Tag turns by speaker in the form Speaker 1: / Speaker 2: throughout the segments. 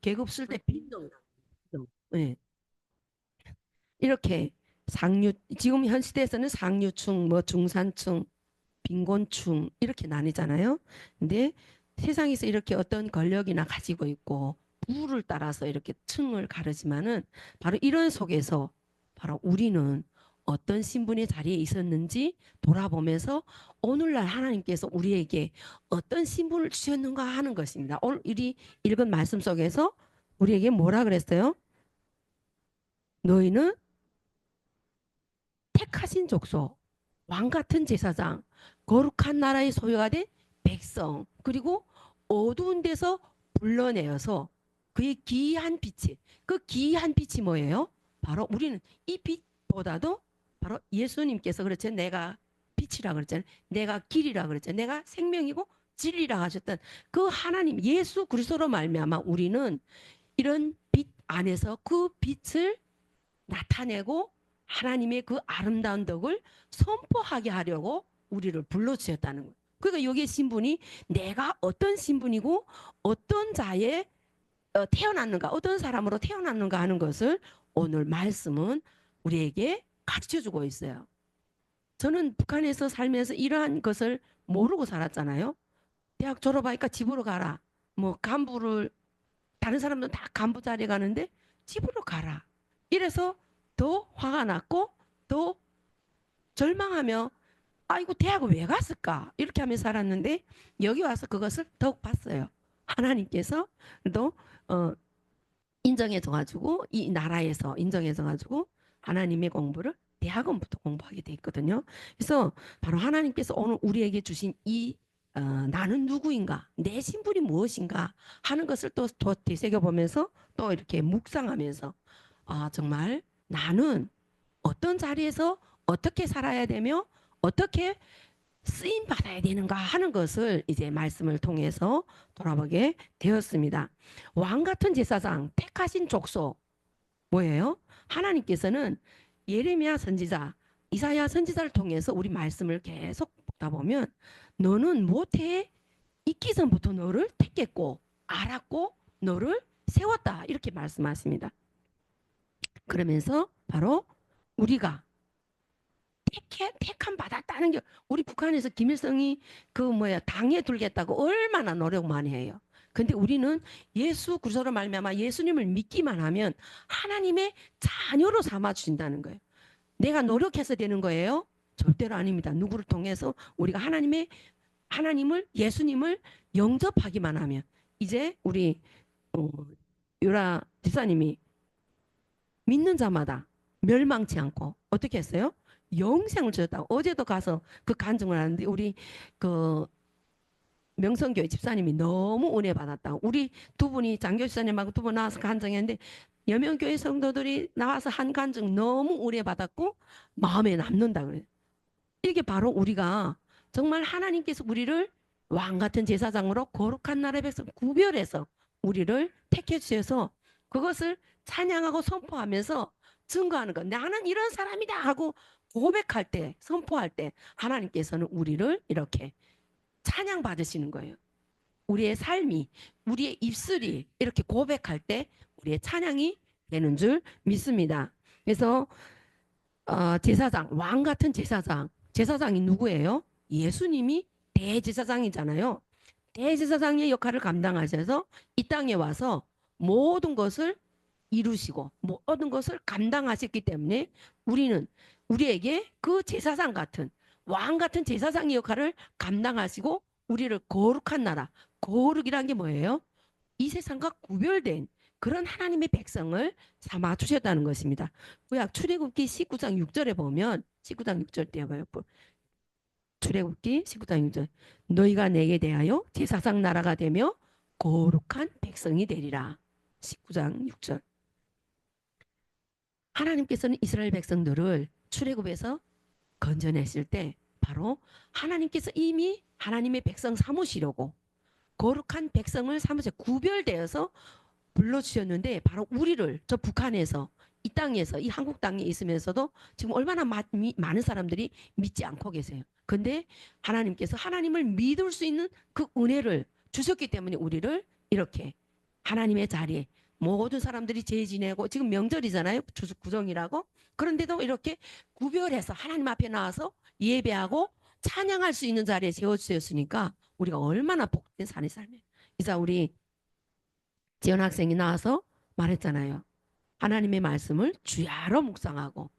Speaker 1: 계급 쓸 때 빈동. 예. 이렇게 상류 지금 현 시대에서는 상류층, 뭐 중산층, 빈곤층 이렇게 나뉘잖아요. 근데 세상에서 이렇게 어떤 권력이나 가지고 있고 부를 따라서 이렇게 층을 가르지만은 바로 이런 속에서 바로 우리는 어떤 신분의 자리에 있었는지 돌아보면서 오늘날 하나님께서 우리에게 어떤 신분을 주셨는가 하는 것입니다. 오늘 이 읽은 말씀 속에서 우리에게 뭐라 그랬어요? 너희는 택하신 족속, 왕 같은 제사장, 거룩한 나라의 소유가 된 백성, 그리고 어두운 데서 불러내어서 그의 기이한 빛이, 그 기이한 빛이 뭐예요? 바로 우리는 이 빛보다도 바로 예수님께서 그렇죠. 내가 빛이라 그랬잖아요. 내가 길이라 그랬잖아요. 내가 생명이고 진리라 하셨던 그 하나님 예수 그리스도로 말미암아 우리는 이런 빛 안에서 그 빛을 나타내고 하나님의 그 아름다운 덕을 선포하게 하려고 우리를 불러 주셨다는 거예요. 그러니까 여기 신분이 내가 어떤 신분이고 어떤 자에 어, 태어났는가 어떤 사람으로 태어났는가 하는 것을 오늘 말씀은 우리에게 가르쳐 주고 있어요. 저는 북한에서 살면서 이러한 것을 모르고 살았잖아요. 대학 졸업하니까 집으로 가라. 뭐 간부를 다른 사람들은 다 간부 자리에 가는데 집으로 가라. 이래서 더 화가 났고 더 절망하며 아이고 대학을 왜 갔을까 이렇게 하며 살았는데 여기 와서 그것을 더욱 봤어요. 하나님께서 또 어, 인정해줘 가지고 이 나라에서 인정해줘 가지고 하나님의 공부를 대학원부터 공부하게 돼 있거든요. 그래서 바로 하나님께서 오늘 우리에게 주신 이 어, 나는 누구인가, 내 신분이 무엇인가 하는 것을 또, 또 되새겨 보면서 또 이렇게 묵상하면서 아 정말 나는 어떤 자리에서 어떻게 살아야 되며 어떻게 쓰임 받아야 되는가 하는 것을 이제 말씀을 통해서 돌아보게 되었습니다. 왕 같은 제사장 택하신 족속 뭐예요? 하나님께서는 예레미야 선지자, 이사야 선지자를 통해서 우리 말씀을 계속 보다 보면 너는 모태에 있기 전부터 너를 택했고 알았고 너를 세웠다 이렇게 말씀하십니다. 그러면서 바로 우리가 택해 택함 받았다는 게 우리 북한에서 김일성이 그 뭐야 당에 들겠다고 얼마나 노력 많이 해요. 근데 우리는 예수 그리스도로 말미암아 예수님을 믿기만 하면 하나님의 자녀로 삼아 주신다는 거예요. 내가 노력해서 되는 거예요? 절대로 아닙니다. 누구를 통해서 우리가 하나님의 하나님을 예수님을 영접하기만 하면 이제 우리 어, 유라 지사님이 믿는 자마다 멸망치 않고 어떻게 했어요? 영생을 주셨다고 어제도 가서 그 간증을 하는데 우리 그 명성교회 집사님이 너무 은혜 받았다고 우리 두 분이 장교 집사님하고 두 분 나와서 간증했는데 여명교회 성도들이 나와서 한 간증 너무 은혜 받았고 마음에 남는다 그래요. 이게 바로 우리가 정말 하나님께서 우리를 왕 같은 제사장으로 거룩한 나라의 백성 구별해서 우리를 택해 주셔서 그것을 찬양하고 선포하면서 증거하는 것. 나는 이런 사람이다 하고 고백할 때, 선포할 때 하나님께서는 우리를 이렇게 찬양 받으시는 거예요. 우리의 삶이, 우리의 입술이 이렇게 고백할 때 우리의 찬양이 되는 줄 믿습니다. 그래서 어, 제사장, 왕 같은 제사장, 제사장이 누구예요? 예수님이 대제사장이잖아요. 대제사장의 역할을 감당하셔서 이 땅에 와서 모든 것을 이루시고 모든 것을 감당하셨기 때문에 우리는 우리에게 그 제사장 같은 왕 같은 제사장의 역할을 감당하시고 우리를 거룩한 나라 거룩이란 게 뭐예요? 이 세상과 구별된 그런 하나님의 백성을 삼아 주셨다는 것입니다. 구약 출애굽기 19장 6절에 보면 19장 6절 띄워봐요. 출애굽기 19장 6절 너희가 내게 대하여 제사장 나라가 되며 거룩한 백성이 되리라. 19장 6절 하나님께서는 이스라엘 백성들을 출애굽에서 건져냈을 때 바로 하나님께서 이미 하나님의 백성 삼으시려고 거룩한 백성을 삼으셔 구별되어서 불러주셨는데 바로 우리를 저 북한에서 이 땅에서 이 한국 땅에 있으면서도 지금 얼마나 마, 미, 많은 사람들이 믿지 않고 계세요. 근데 하나님께서 하나님을 믿을 수 있는 그 은혜를 주셨기 때문에 우리를 이렇게 하나님의 자리에 모든 사람들이 제의 지내고 지금 명절이잖아요. 주수 구정이라고. 그런데도 이렇게 구별해서 하나님 앞에 나와서 예배하고 찬양할 수 있는 자리에 세워주셨으니까 우리가 얼마나 복된 삶이 살면. 이자 우리 지연 학생이 나와서 말했잖아요. 하나님의 말씀을 주야로 묵상하고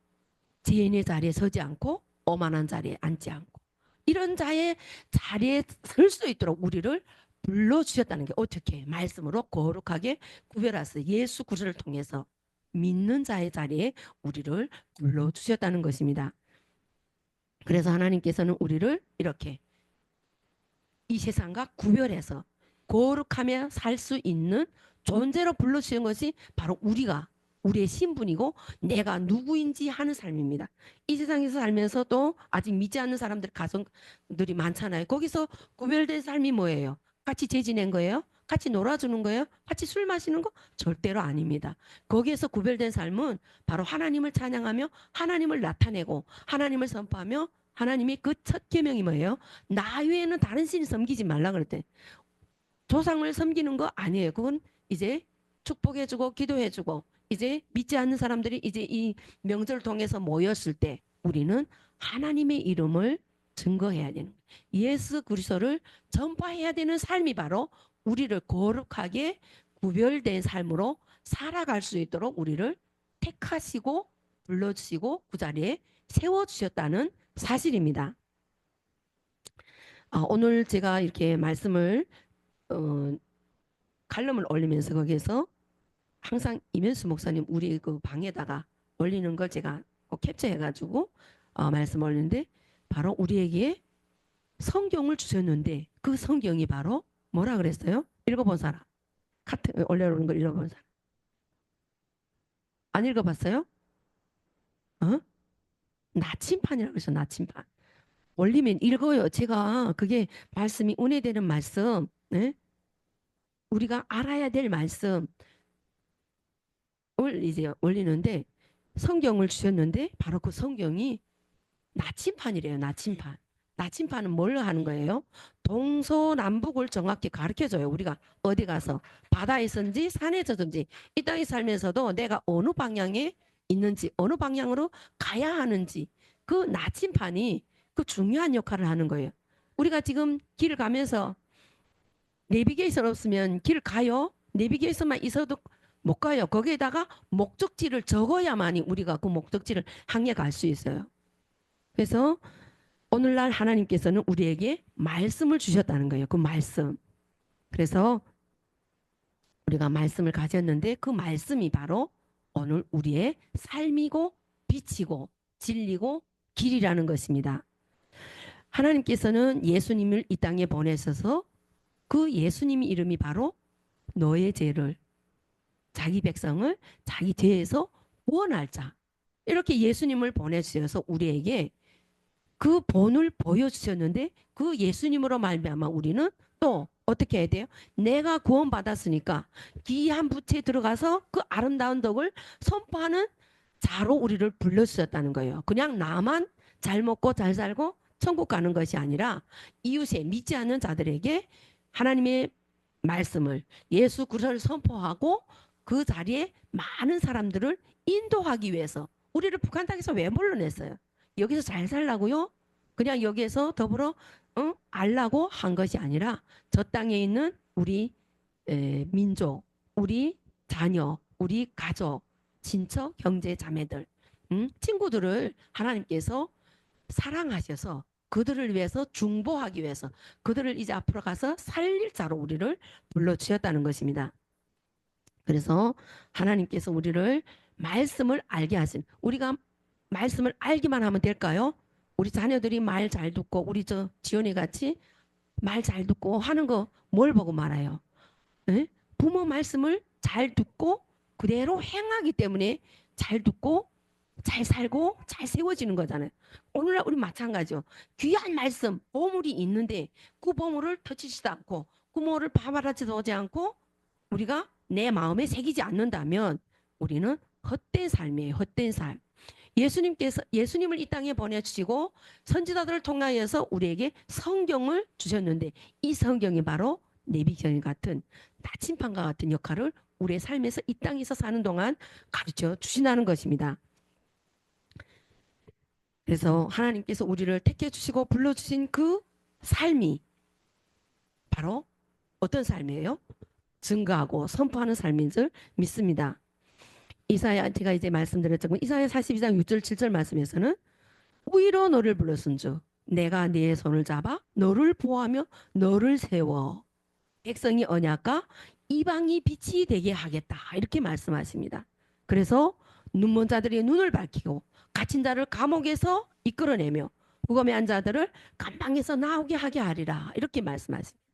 Speaker 1: 지인의 자리에 서지 않고 오만한 자리에 앉지 않고 이런 자의 자리에 설 수 있도록 우리를 불러주셨다는 게 어떻게 말씀으로 거룩하게 구별해서 예수 그리스도를 통해서 믿는 자의 자리에 우리를 불러 주셨다는 것입니다. 그래서 하나님께서는 우리를 이렇게 이 세상과 구별해서 거룩하며 살 수 있는 존재로 불러 주신 것이 바로 우리가 우리의 신분이고 내가 누구인지 하는 삶입니다. 이 세상에서 살면서도 아직 믿지 않는 사람들 가정들이 많잖아요. 거기서 구별된 삶이 뭐예요? 같이 재지낸 거예요? 같이 놀아주는 거예요? 같이 술 마시는 거? 절대로 아닙니다. 거기에서 구별된 삶은 바로 하나님을 찬양하며 하나님을 나타내고 하나님을 선포하며 하나님이 그 첫 계명이 뭐예요? 나 외에는 다른 신을 섬기지 말라 그랬대. 조상을 섬기는 거 아니에요. 그건 이제 축복해주고 기도해주고 이제 믿지 않는 사람들이 이제 이 명절을 통해서 모였을 때 우리는 하나님의 이름을 증거해야 되는. 예수 그리스도를 전파해야 되는 삶이 바로 우리를 거룩하게 구별된 삶으로 살아갈 수 있도록 우리를 택하시고 불러주시고 그 자리에 세워주셨다는 사실입니다. 아, 오늘 제가 이렇게 말씀을 어, 칼럼을 올리면서 거기에서 항상 이면수 목사님 우리 그 방에다가 올리는 걸 제가 꼭 캡처해가지고 어, 말씀 올리는데 바로 우리에게 성경을 주셨는데 그 성경이 바로 뭐라 그랬어요? 읽어본 사람 카트 올려놓은 걸 읽어본 사람 안 읽어봤어요? 어? 나침판이라고 해서 나침판 올리면 읽어요. 제가 그게 말씀이 은혜되는 말씀, 네? 우리가 알아야 될 말씀을 이제 올리는데 성경을 주셨는데 바로 그 성경이 나침판이래요. 나침판. 나침판은 뭘 하는 거예요? 동서남북을 정확히 가르쳐 줘요. 우리가 어디 가서 바다에서든지 산에서든지 이 땅에 살면서도 내가 어느 방향에 있는지 어느 방향으로 가야 하는지 그 나침판이 그 중요한 역할을 하는 거예요. 우리가 지금 길을 가면서 내비게이션 없으면 길 가요? 내비게이션만 있어도 못 가요. 거기에다가 목적지를 적어야만이 우리가 그 목적지를 향해 갈 수 있어요. 그래서 오늘날 하나님께서는 우리에게 말씀을 주셨다는 거예요. 그 말씀. 그래서 우리가 말씀을 가졌는데 그 말씀이 바로 오늘 우리의 삶이고 빛이고 진리고 길이라는 것입니다. 하나님께서는 예수님을 이 땅에 보내셔서 그 예수님 이름이 바로 너의 죄를 자기 백성을 자기 죄에서 구원할 자 이렇게 예수님을 보내주셔서 우리에게 그 본을 보여주셨는데 그 예수님으로 말미암아 우리는 또 어떻게 해야 돼요? 내가 구원받았으니까 귀한 부채에 들어가서 그 아름다운 덕을 선포하는 자로 우리를 불러주셨다는 거예요. 그냥 나만 잘 먹고 잘 살고 천국 가는 것이 아니라 이웃에 믿지 않는 자들에게 하나님의 말씀을 예수 그리스도를 선포하고 그 자리에 많은 사람들을 인도하기 위해서 우리를 북한 땅에서 왜 불러냈어요? 여기서 잘 살라고요? 그냥 여기에서 더불어 어? 알라고 한 것이 아니라 저 땅에 있는 우리 에, 민족, 우리 자녀, 우리 가족, 친척, 형제, 자매들, 음? 친구들을 하나님께서 사랑하셔서 그들을 위해서 중보하기 위해서 그들을 이제 앞으로 가서 살릴 자로 우리를 불러주셨다는 것입니다. 그래서 하나님께서 우리를 말씀을 알게 하신 우리가 말씀을 알기만 하면 될까요? 우리 자녀들이 말 잘 듣고 우리 저 지연이 같이 말 잘 듣고 하는 거 뭘 보고 말아요? 에? 부모 말씀을 잘 듣고 그대로 행하기 때문에 잘 듣고 잘 살고 잘 세워지는 거잖아요. 오늘날 우리 마찬가지요. 귀한 말씀, 보물이 있는데 그 보물을 터치지도 않고 그 보물을 바바라지도 오지 않고 우리가 내 마음에 새기지 않는다면 우리는 헛된 삶이에요. 헛된 삶. 예수님께서 예수님을 이 땅에 보내주시고 선지자들을 통하여서 우리에게 성경을 주셨는데 이 성경이 바로 내비경 같은 나침판과 같은 역할을 우리의 삶에서 이 땅에서 사는 동안 가르쳐 주신다는 것입니다. 그래서 하나님께서 우리를 택해 주시고 불러 주신 그 삶이 바로 어떤 삶이에요? 증거하고 선포하는 삶인 줄 믿습니다. 이사야 제가 이제 말씀드렸지만 이사야 42장 6절 7절 말씀에서는 오히려 너를 불렀은 주 내가 네 손을 잡아 너를 보호하며 너를 세워 백성이 언약과 이방이 빛이 되게 하겠다 이렇게 말씀하십니다. 그래서 눈먼 자들의 눈을 밝히고 갇힌 자를 감옥에서 이끌어내며 부검의 자들을 감방에서 나오게 하게 하리라 이렇게 말씀하십니다.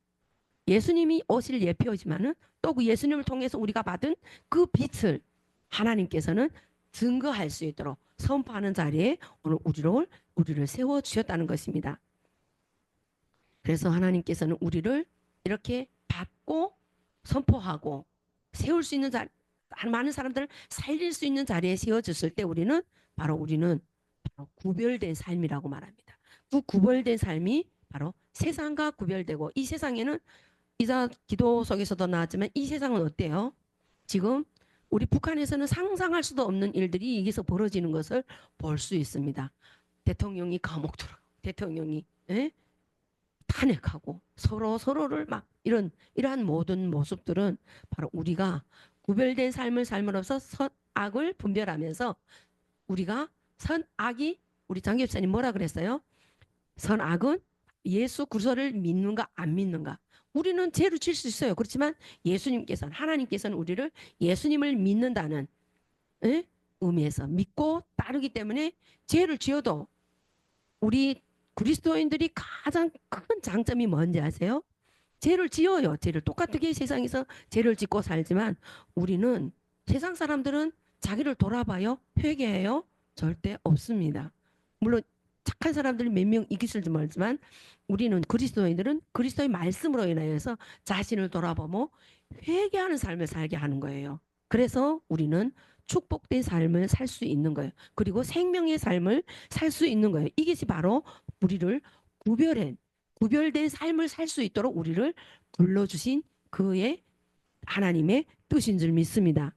Speaker 1: 예수님이 오실 예표지만은 또 그 예수님을 통해서 우리가 받은 그 빛을 하나님께서는 증거할 수 있도록 선포하는 자리에 오늘 우리를 우리를 세워 주셨다는 것입니다. 그래서 하나님께서는 우리를 이렇게 받고 선포하고 세울 수 있는 자리 많은 사람들을 살릴 수 있는 자리에 세워 줬을 때 우리는 바로 우리는 바로 구별된 삶이라고 말합니다. 그 구별된 삶이 바로 세상과 구별되고 이 세상에는 이자 기도 속에서도 나왔지만 이 세상은 어때요? 지금 우리 북한에서는 상상할 수도 없는 일들이 여기서 벌어지는 것을 볼 수 있습니다. 대통령이 감옥 들어, 대통령이 예? 탄핵하고 서로 서로를 막 이런 이러한 모든 모습들은 바로 우리가 구별된 삶을 삶으로써 선악을 분별하면서 우리가 선악이 우리 장 교사님 뭐라 그랬어요? 선악은 예수 그리스도를 믿는가 안 믿는가. 우리는 죄를 질 수 있어요. 그렇지만 예수님께서는 하나님께서는 우리를 예수님을 믿는다는 에? 의미에서 믿고 따르기 때문에 죄를 지어도 우리 그리스도인들이 가장 큰 장점이 뭔지 아세요? 죄를 지어요. 죄를 똑같게 세상에서 죄를 짓고 살지만 우리는 세상 사람들은 자기를 돌아봐요. 회개해요. 절대 없습니다. 물론 착한 사람들이 몇명 있을지 모르지만 우리는 그리스도인들은 그리스도의 말씀으로 인하여서 자신을 돌아보며 회개하는 삶을 살게 하는 거예요. 그래서 우리는 축복된 삶을 살 수 있는 거예요. 그리고 생명의 삶을 살 수 있는 거예요. 이것이 바로 우리를 구별한 구별된 삶을 살 수 있도록 우리를 불러주신 그의 하나님의 뜻인 줄 믿습니다.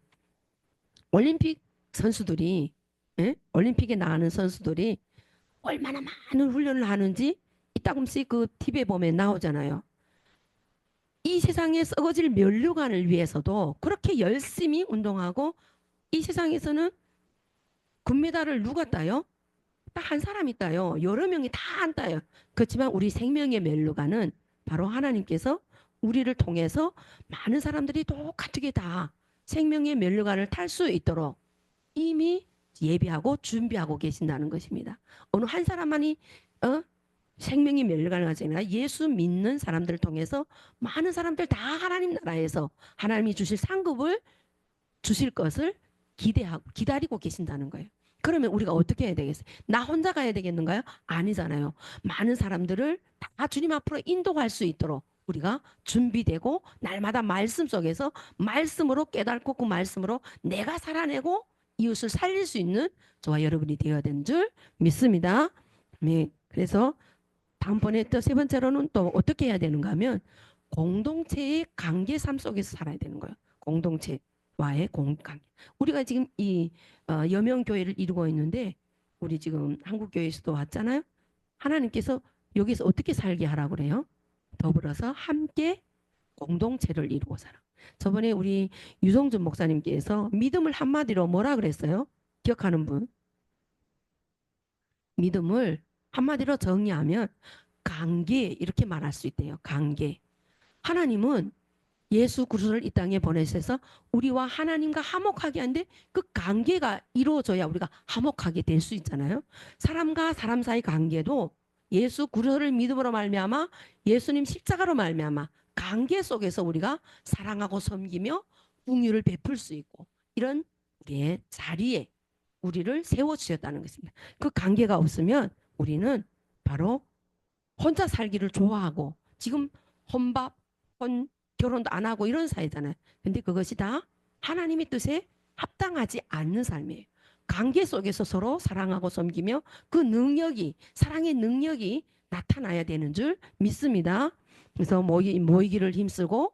Speaker 1: 올림픽 선수들이 예? 올림픽에 나가는 선수들이 얼마나 많은 훈련을 하는지 이따금씩 그 TV에 보면 나오잖아요. 이 세상에 썩어질 면류관을 위해서도 그렇게 열심히 운동하고 이 세상에서는 금메달을 누가 따요? 딱 한 사람이 따요. 여러 명이 다 안 따요. 그렇지만 우리 생명의 멜루가는 바로 하나님께서 우리를 통해서 많은 사람들이 똑같게 다 생명의 멜루가를 탈수 있도록 이미 예비하고 준비하고 계신다는 것입니다. 어느 한 사람만이 어? 생명이 멸관을 하지 아니라 예수 믿는 사람들을 통해서 많은 사람들 다 하나님 나라에서 하나님이 주실 상급을 주실 것을 기대하고 기다리고 계신다는 거예요. 그러면 우리가 어떻게 해야 되겠어요? 나 혼자 가야 되겠는가요? 아니잖아요. 많은 사람들을 다 주님 앞으로 인도할 수 있도록 우리가 준비되고 날마다 말씀 속에서 말씀으로 깨닫고 그 말씀으로 내가 살아내고 이웃을 살릴 수 있는 저와 여러분이 되어야 되는 줄 믿습니다. 네. 그래서 다음번에 또 세 번째로는 또 어떻게 해야 되는가 하면 공동체의 관계 삶 속에서 살아야 되는 거예요. 공동체와의 공관계. 우리가 지금 이 어, 여명 교회를 이루고 있는데 우리 지금 한국 교회에서도 왔잖아요. 하나님께서 여기서 어떻게 살게 하라고 그래요? 더불어서 함께 공동체를 이루고 살아. 저번에 우리 유성준 목사님께서 믿음을 한마디로 뭐라 그랬어요? 기억하는 분? 믿음을 한마디로 정리하면 관계 이렇게 말할 수 있대요. 관계. 하나님은 예수 그리스도를 이 땅에 보내셔서 우리와 하나님과 화목하게 하는데 그 관계가 이루어져야 우리가 화목하게 될 수 있잖아요. 사람과 사람 사이 관계도 예수 그리스도를 믿음으로 말미암아 예수님 십자가로 말미암아 관계 속에서 우리가 사랑하고 섬기며 궁유를 베풀 수 있고 이런 우리의 자리에 우리를 세워 주셨다는 것입니다. 그 관계가 없으면 우리는 바로 혼자 살기를 좋아하고 지금 혼밥, 혼 결혼도 안 하고 이런 사이잖아요. 근데 그것이 다 하나님의 뜻에 합당하지 않는 삶이에요. 관계 속에서 서로 사랑하고 섬기며 그 능력이 사랑의 능력이 나타나야 되는 줄 믿습니다. 그래서 모이, 모이기를 힘쓰고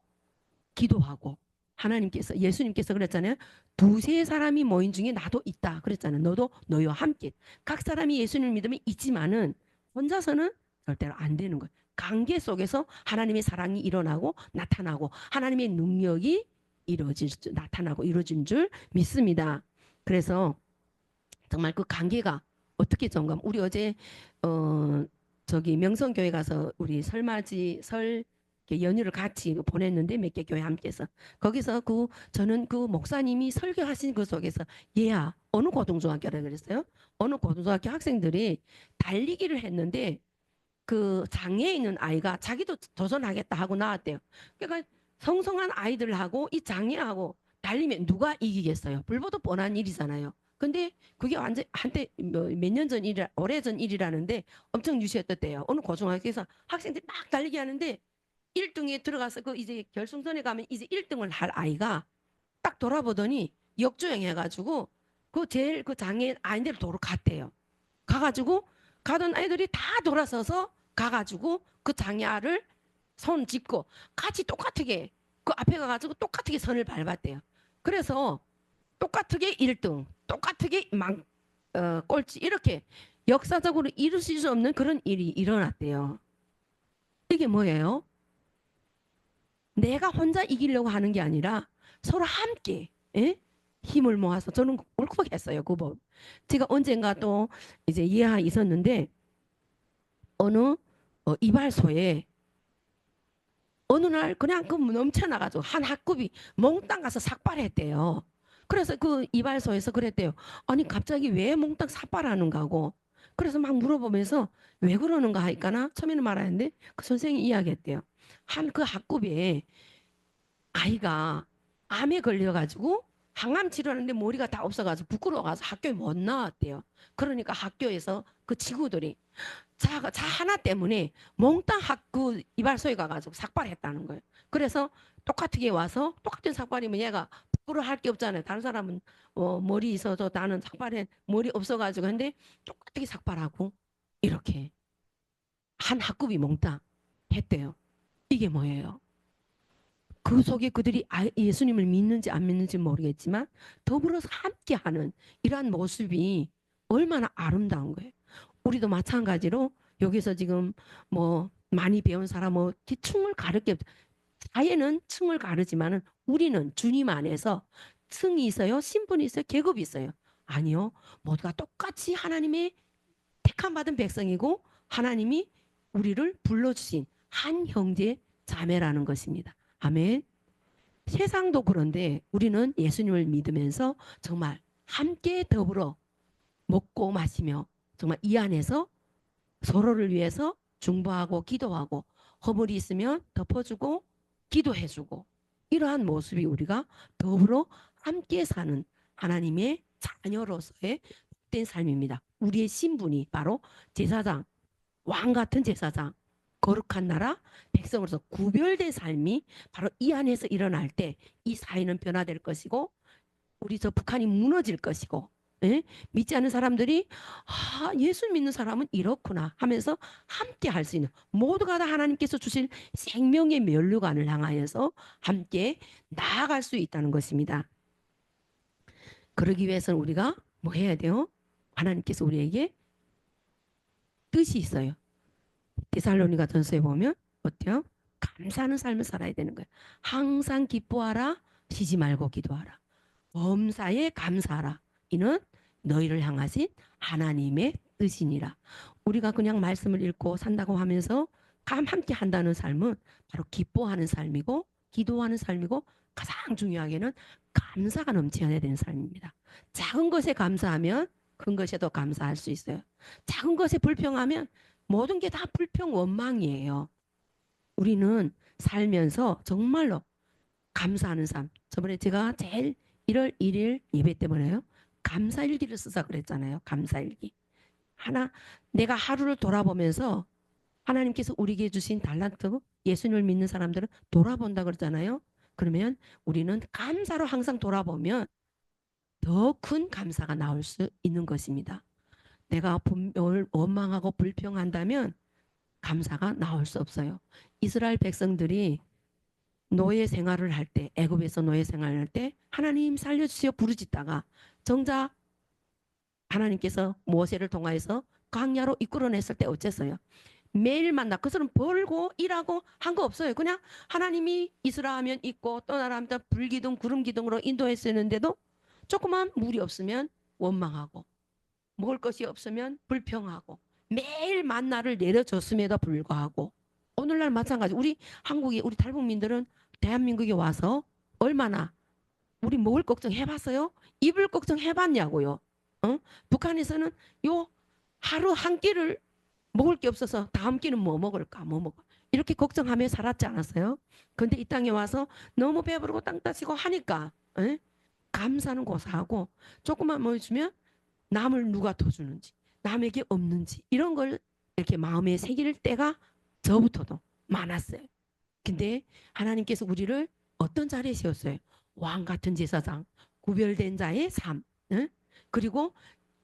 Speaker 1: 기도하고 하나님께서 예수님께서 그랬잖아요. 두세 사람이 모인 중에 나도 있다. 그랬잖아요. 너도 너희와 함께. 각 사람이 예수님을 믿으면 있지만은 혼자서는 절대로 안 되는 거예요. 관계 속에서 하나님의 사랑이 일어나고 나타나고 하나님의 능력이 이루어질 줄 나타나고 이루어진 줄 믿습니다. 그래서 정말 그 관계가 어떻게 정감? 우리 어제 어 저기 명성교회 가서 우리 설맞이 설 연휴를 같이 보냈는데 몇 개 교회 함께해서 거기서 그 저는 그 목사님이 설교하신 그 속에서 얘야 어느 고등중학교라 그랬어요? 어느 고등중학교 학생들이 달리기를 했는데 그 장애에 있는 아이가 자기도 도전하겠다 하고 나왔대요. 그러니까 성성한 아이들하고 이 장애하고 달리면 누가 이기겠어요? 불보도 뻔한 일이잖아요. 근데 그게 완전 한때 뭐몇년 전 일이 오래 전 일이라는데 엄청 유시했었대요. 어느 고등학교에서 학생들이 막 달리기 하는데 1등에 들어가서 그 이제 결승선에 가면 이제 1등을 할 아이가 딱 돌아보더니 역주행 해 가지고 그 제일 그 장애 아이들 도로 갔대요. 가 가지고 가던 아이들이 다 돌아서서 가 가지고 그 장애아를 손 짚고 같이 똑같게 그 앞에 가 가지고 똑같게 선을 밟았대요. 그래서 똑같게 1등, 똑같게 막 어, 꼴찌 이렇게 역사적으로 이루실 수 없는 그런 일이 일어났대요. 이게 뭐예요? 내가 혼자 이기려고 하는 게 아니라 서로 함께 예? 힘을 모아서 저는 울컥했어요. 그 법. 제가 언젠가 또 이제 예하 있었는데 어느 어, 이발소에 어느 날 그냥 그 넘쳐나가지고 한 학급이 몽땅 가서 삭발했대요. 그래서 그 이발소에서 그랬대요. 아니 갑자기 왜 몽땅 삭발하는가 하고 그래서 막 물어보면서 왜 그러는가 하니까나 처음에는 말하는데 그 선생님이 이야기했대요. 한 그 학급에 아이가 암에 걸려가지고 항암 치료하는데 머리가 다 없어가지고 부끄러워가서 학교에 못 나왔대요. 그러니까 학교에서 그 친구들이 자, 자 하나 때문에 몽땅 학교 이발소에 가가지고 삭발했다는 거예요. 그래서 똑같게 와서 똑같은 삭발이면 얘가 부끄러워할 게 없잖아요. 다른 사람은 어, 머리 있어도 나는 삭발해 머리 없어가지고 근데 똑같게 삭발하고 이렇게 한 학급이 몽땅 했대요. 이게 뭐예요? 그 속에 그들이 아- 예수님을 믿는지 안 믿는지 모르겠지만 더불어서 함께하는 이러한 모습이 얼마나 아름다운 거예요. 우리도 마찬가지로 여기서 지금 뭐 많이 배운 사람 뭐 층을 가르게 사회는 층을 가르지만은 우리는 주님 안에서 층이 있어요, 신분이 있어요, 계급이 있어요. 아니요, 모두가 똑같이 하나님의 택함 받은 백성이고 하나님이 우리를 불러주신 한 형제 자매라는 것입니다. 아멘. 세상도 그런데 우리는 예수님을 믿으면서 정말 함께 더불어 먹고 마시며 정말 이 안에서 서로를 위해서 중보하고 기도하고 허물이 있으면 덮어주고 기도해주고 이러한 모습이 우리가 더불어 함께 사는 하나님의 자녀로서의 된 삶입니다. 우리의 신분이 바로 제사장, 왕 같은 제사장, 거룩한 나라, 백성으로서 구별된 삶이 바로 이 안에서 일어날 때 이 사회는 변화될 것이고 우리 저 북한이 무너질 것이고 예? 믿지 않는 사람들이 아, 예수 믿는 사람은 이렇구나 하면서 함께 할 수 있는 모두가 다 하나님께서 주신 생명의 면류관을 향하여서 함께 나아갈 수 있다는 것입니다. 그러기 위해서는 우리가 뭐 해야 돼요? 하나님께서 우리에게 뜻이 있어요. 데살로니가 전서에 보면 어때요? 감사하는 삶을 살아야 되는 거예요. 항상 기뻐하라, 쉬지 말고 기도하라. 범사에 감사하라. 이는 너희를 향하신 하나님의 뜻이니라. 우리가 그냥 말씀을 읽고 산다고 하면서 감 함께 한다는 삶은 바로 기뻐하는 삶이고 기도하는 삶이고 가장 중요하게는 감사가 넘쳐야 되는 삶입니다. 작은 것에 감사하면 큰 것에도 감사할 수 있어요. 작은 것에 불평하면 모든 게 다 불평 원망이에요. 우리는 살면서 정말로 감사하는 삶. 저번에 제가 제일 1월 1일 예배 때 뭐래요? 감사일기를 쓰자 그랬잖아요. 감사일기. 하나 내가 하루를 돌아보면서 하나님께서 우리에게 주신 달란트 예수님을 믿는 사람들은 돌아본다 그러잖아요. 그러면 우리는 감사로 항상 돌아보면 더 큰 감사가 나올 수 있는 것입니다. 내가 분명을 원망하고 불평한다면 감사가 나올 수 없어요. 이스라엘 백성들이 노예 생활을 할 때, 애굽에서 노예 생활을 할 때 하나님 살려주시어 부르짖다가 정작 하나님께서 모세를 통하여서 광야로 이끌어냈을 때 어쨌어요? 매일 만나 그 사람 벌고 일하고 한 거 없어요. 그냥 하나님이 있으라 하면 있고 떠나라 하면 불기둥 구름 기둥으로 인도했었는데도 조그만 물이 없으면 원망하고 먹을 것이 없으면 불평하고 매일 만나를 내려줬음에도 불구하고 오늘날 마찬가지 우리 한국이 우리 탈북민들은 대한민국에 와서 얼마나 우리 먹을 걱정 해봤어요? 입을 걱정 해봤냐고요. 어? 북한에서는 요 하루 한 끼를 먹을 게 없어서 다음 끼는 뭐 먹을까 뭐 먹어 이렇게 걱정하며 살았지 않았어요? 근데 이 땅에 와서 너무 배부르고 땅 따시고 하니까 에? 감사는 고사하고 조금만 뭐 주면 남을 누가 더 주는지 남에게 없는지 이런 걸 이렇게 마음에 새길 때가 저부터도 많았어요. 근데 하나님께서 우리를 어떤 자리에 세웠어요? 왕 같은 제사장, 구별된 자의 삶, 응? 그리고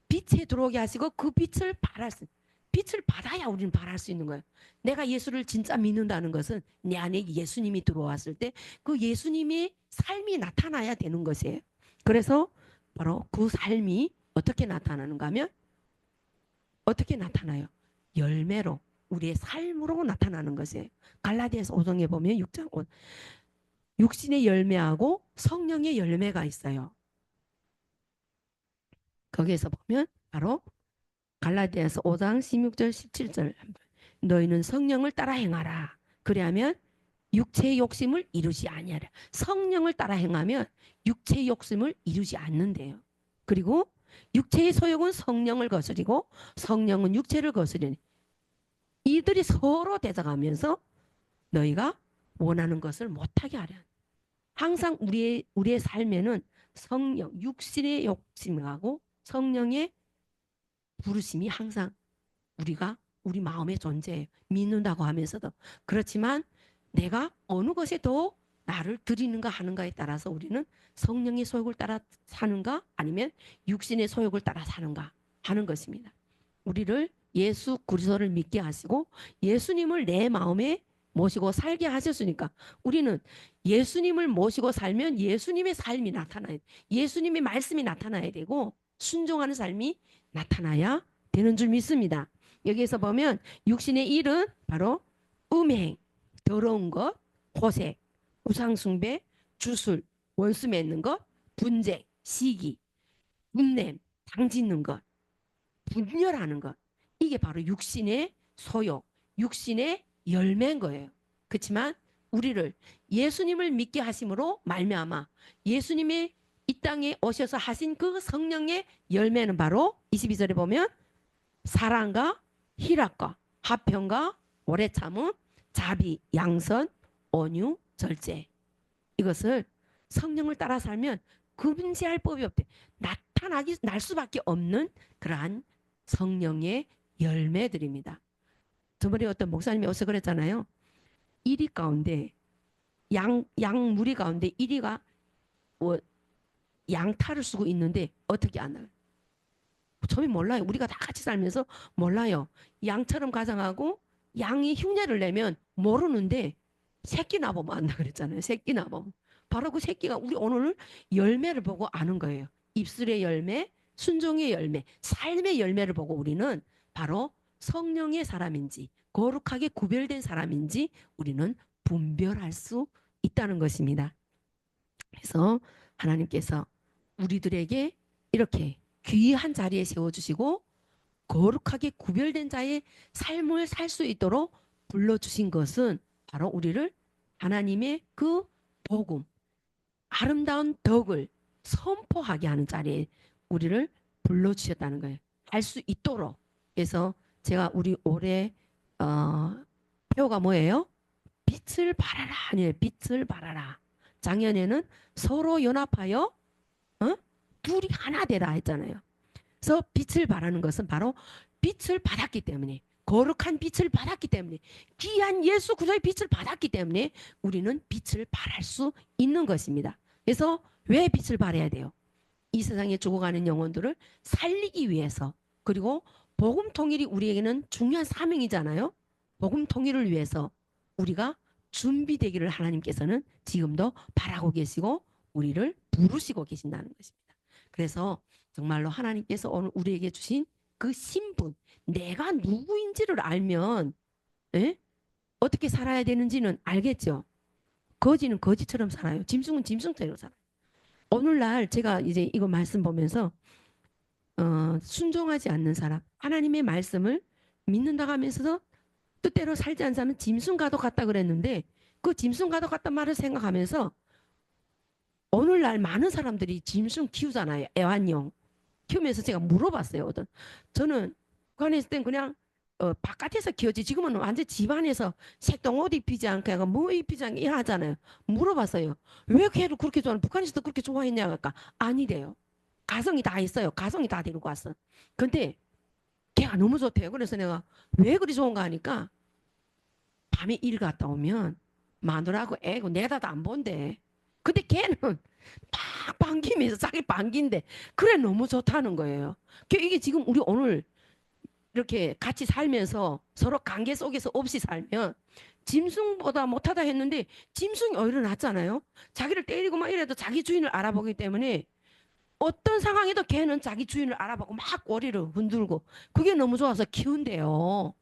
Speaker 1: 빛에 들어오게 하시고 그 빛을 발할 수, 빛을 받아야 우리는 발할 수 있는 거예요. 내가 예수를 진짜 믿는다는 것은 내 안에 예수님이 들어왔을 때 그 예수님의 삶이 나타나야 되는 것이에요. 그래서 바로 그 삶이 어떻게 나타나는가 하면 어떻게 나타나요? 열매로 우리의 삶으로 나타나는 것이에요. 갈라디아서 5장에 보면 6장 5 육신의 열매하고 성령의 열매가 있어요. 거기에서 보면 바로 갈라디아서 5장 16절 17절 너희는 성령을 따라 행하라. 그래야면 육체의 욕심을 이루지 아니하라. 성령을 따라 행하면 육체의 욕심을 이루지 않는데요. 그리고 육체의 소욕은 성령을 거스리고 성령은 육체를 거스리니 이들이 서로 대적하면서 너희가 원하는 것을 못하게 하려. 항상 우리의 우리의 삶에는 성령, 육신의 욕심하고 성령의 부르심이 항상 우리가 우리 마음에 존재해요. 믿는다고 하면서도 그렇지만 내가 어느 것에 더 나를 드리는가 하는가에 따라서 우리는 성령의 소욕을 따라 사는가 아니면 육신의 소욕을 따라 사는가 하는 것입니다. 우리를 예수 그리스도를 믿게 하시고 예수님을 내 마음에 모시고 살게 하셨으니까 우리는 예수님을 모시고 살면 예수님의 삶이 나타나야 돼. 예수님의 말씀이 나타나야 되고 순종하는 삶이 나타나야 되는 줄 믿습니다. 여기에서 보면 육신의 일은 바로 음행, 더러운 것, 호색, 우상숭배, 주술, 원수 맺는 것, 분쟁, 시기, 분냄, 당짓는 것, 분열하는 것. 이게 바로 육신의 소욕, 육신의 열매인 거예요. 그렇지만 우리를 예수님을 믿게 하심으로 말미암아 예수님의 이 땅에 오셔서 하신 그 성령의 열매는 바로 22절에 보면 사랑과 희락과 화평과 오래 참음, 자비, 양선, 온유, 절제. 이것을 성령을 따라 살면 금지할 법이 없대. 나타나기 날 수밖에 없는 그러한 성령의 열매들입니다. 저번에 어떤 목사님이 어서 그랬잖아요. 이리 가운데 양, 양 무리 가운데 이리가 뭐 양탈을 쓰고 있는데 어떻게 안 나요? 처음에 몰라요. 우리가 다 같이 살면서 몰라요. 양처럼 가장하고 양이 흉내를 내면 모르는데 새끼 나보면 안다 그랬잖아요. 새끼 나보면. 바로 그 새끼가 우리 오늘 열매를 보고 아는 거예요. 입술의 열매, 순종의 열매, 삶의 열매를 보고 우리는 바로 성령의 사람인지 거룩하게 구별된 사람인지 우리는 분별할 수 있다는 것입니다. 그래서 하나님께서 우리들에게 이렇게 귀한 자리에 세워주시고 거룩하게 구별된 자의 삶을 살 수 있도록 불러주신 것은 바로 우리를 하나님의 그 복음, 아름다운 덕을 선포하게 하는 자리에 우리를 불러주셨다는 거예요. 할수 있도록. 그래서 제가 우리 올해 어, 표가 뭐예요? 빛을 발하라 아니에요. 빛을 발하라. 작년에는 서로 연합하여 어? 둘이 하나 되라 했잖아요. 그래서 빛을 발하는 것은 바로 빛을 받았기 때문에 거룩한 빛을 받았기 때문에 귀한 예수 그리스도의 빛을 받았기 때문에 우리는 빛을 발할 수 있는 것입니다. 그래서 왜 빛을 발해야 돼요? 이 세상에 죽어가는 영혼들을 살리기 위해서 그리고 복음 통일이 우리에게는 중요한 사명이잖아요. 복음 통일을 위해서 우리가 준비되기를 하나님께서는 지금도 바라고 계시고 우리를 부르시고 계신다는 것입니다. 그래서 정말로 하나님께서 오늘 우리에게 주신 그 신분, 내가 누구인지를 알면 예? 어떻게 살아야 되는지는 알겠죠. 거지는 거지처럼 살아요. 짐승은 짐승처럼 살아요. 오늘날 제가 이제 이거 말씀 보면서 어, 순종하지 않는 사람, 하나님의 말씀을 믿는다고 하면서도 뜻대로 살지 않는 사람은 짐승과도 같다 그랬는데 그 짐승과도 같단 말을 생각하면서 오늘날 많은 사람들이 짐승 키우잖아요. 애완용 키우면서 제가 물어봤어요. 어떤 저는 북한에 있을 땐 그냥 어, 바깥에서 키우지 지금은 완전 집안에서 색동 옷 입히지 약간 뭐 입히지 않게 하잖아요. 물어봤어요. 왜 걔를 그렇게 좋아하는 북한에서도 그렇게 좋아했냐 그러니까 아니래요. 가성이 다 있어요. 가성이 다 데리고 왔어. 근데 걔가 너무 좋대요. 그래서 내가 왜 그리 좋은가 하니까 밤에 일 갔다 오면 마누라하고 애고 내다도 안 본대. 근데 걔는 막 반기면서 자기 반기인데 그래 너무 좋다는 거예요. 그 이게 지금 우리 오늘 이렇게 같이 살면서 서로 관계 속에서 없이 살면 짐승보다 못하다 했는데 짐승이 오히려 낫잖아요. 자기를 때리고 막 이래도 자기 주인을 알아보기 때문에 어떤 상황에도 걔는 자기 주인을 알아보고 막 꼬리를 흔들고 그게 너무 좋아서 키운대요.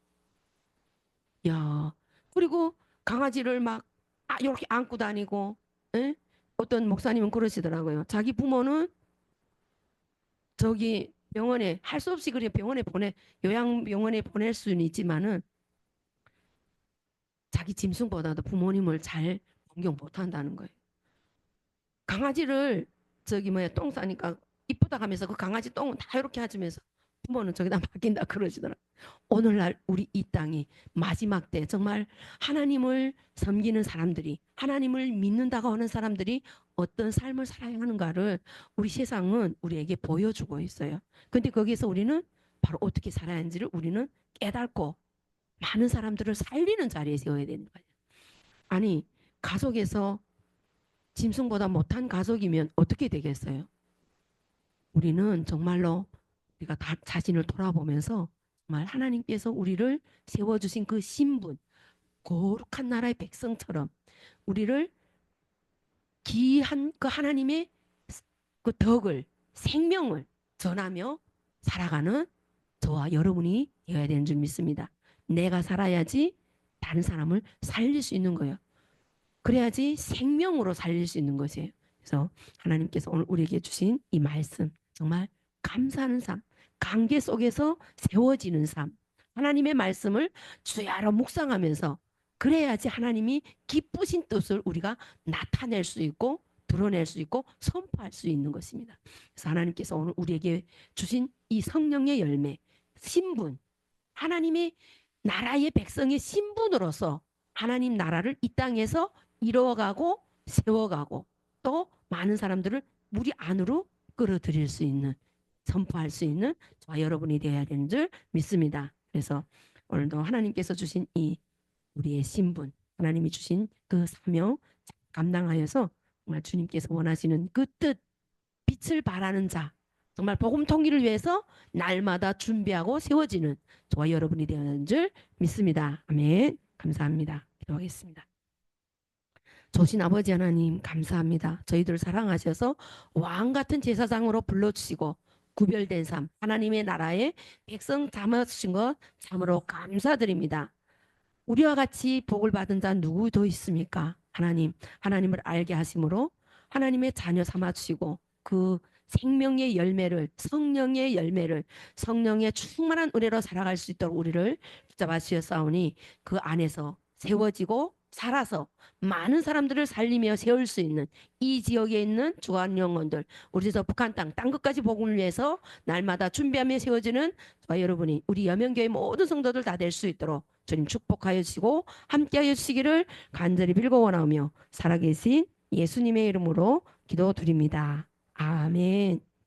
Speaker 1: 야 그리고 강아지를 막 아, 이렇게 안고 다니고 에? 어떤 목사님은 그러시더라고요. 자기 부모는 저기 병원에 할 수 없이 그래 병원에 보내 요양병원에 보낼 수는 있지만은 자기 짐승보다도 부모님을 잘 존경 못한다는 거예요. 강아지를 저기 뭐야 똥 싸니까 이쁘다 하면서 그 강아지 똥은 다 이렇게 하면서 부모는 저기다 맡긴다 그러시더라. 오늘날 우리 이 땅이 마지막 때 정말 하나님을 섬기는 사람들이 하나님을 믿는다고 하는 사람들이 어떤 삶을 살아야 하는가를 우리 세상은 우리에게 보여주고 있어요. 근데 거기서 우리는 바로 어떻게 살아야 하는지를 우리는 깨닫고 많은 사람들을 살리는 자리에 세워야 되는 거예요. 아니 가족에서 짐승보다 못한 가족이면 어떻게 되겠어요? 우리는 정말로 우리가 다 자신을 돌아보면서 정말 하나님께서 우리를 세워주신 그 신분, 거룩한 나라의 백성처럼 우리를 귀한 그 하나님의 그 덕을 생명을 전하며 살아가는 저와 여러분이 되어야 되는 줄 믿습니다. 내가 살아야지 다른 사람을 살릴 수 있는 거예요. 그래야지 생명으로 살릴 수 있는 것이에요. 그래서 하나님께서 오늘 우리에게 주신 이 말씀 정말 감사하는 삶, 관계 속에서 세워지는 삶, 하나님의 말씀을 주야로 묵상하면서 그래야지 하나님이 기쁘신 뜻을 우리가 나타낼 수 있고 드러낼 수 있고 선포할 수 있는 것입니다. 그래서 하나님께서 오늘 우리에게 주신 이 성령의 열매, 신분, 하나님의 나라의 백성의 신분으로서 하나님 나라를 이 땅에서 이루어가고 세워가고 또 많은 사람들을 우리 안으로 끌어들일 수 있는 선포할 수 있는 저와 여러분이 되어야 되는 줄 믿습니다. 그래서 오늘도 하나님께서 주신 이 우리의 신분, 하나님이 주신 그 사명 감당하여서 정말 주님께서 원하시는 그 뜻, 빛을 바라는 자, 정말 복음 통일을 위해서 날마다 준비하고 세워지는 저와 여러분이 되는 줄 믿습니다. 아멘. 감사합니다. 기도하겠습니다. 조신 아버지 하나님 감사합니다. 저희들 사랑하셔서 왕 같은 제사장으로 불러주시고 구별된 삶 하나님의 나라에 백성 담아주신 것 참으로 감사드립니다. 우리와 같이 복을 받은 자 누구 더 있습니까? 하나님 하나님을 알게 하심으로 하나님의 자녀 삼아 주시고 그 생명의 열매를 성령의 열매를 성령의 충만한 은혜로 살아갈 수 있도록 우리를 붙잡아 주셨사오니 그 안에서 세워지고 살아서 많은 사람들을 살리며 세울 수 있는 이 지역에 있는 주한 영혼들 우리 저 북한 땅 땅 끝까지 복음을 위해서 날마다 준비하며 세워지는 저와 여러분이 우리 여명교회 모든 성도들 다 될 수 있도록 주님 축복하여 주시고 함께하여 주시기를 간절히 빌고 원하며 살아계신 예수님의 이름으로 기도드립니다. 아멘.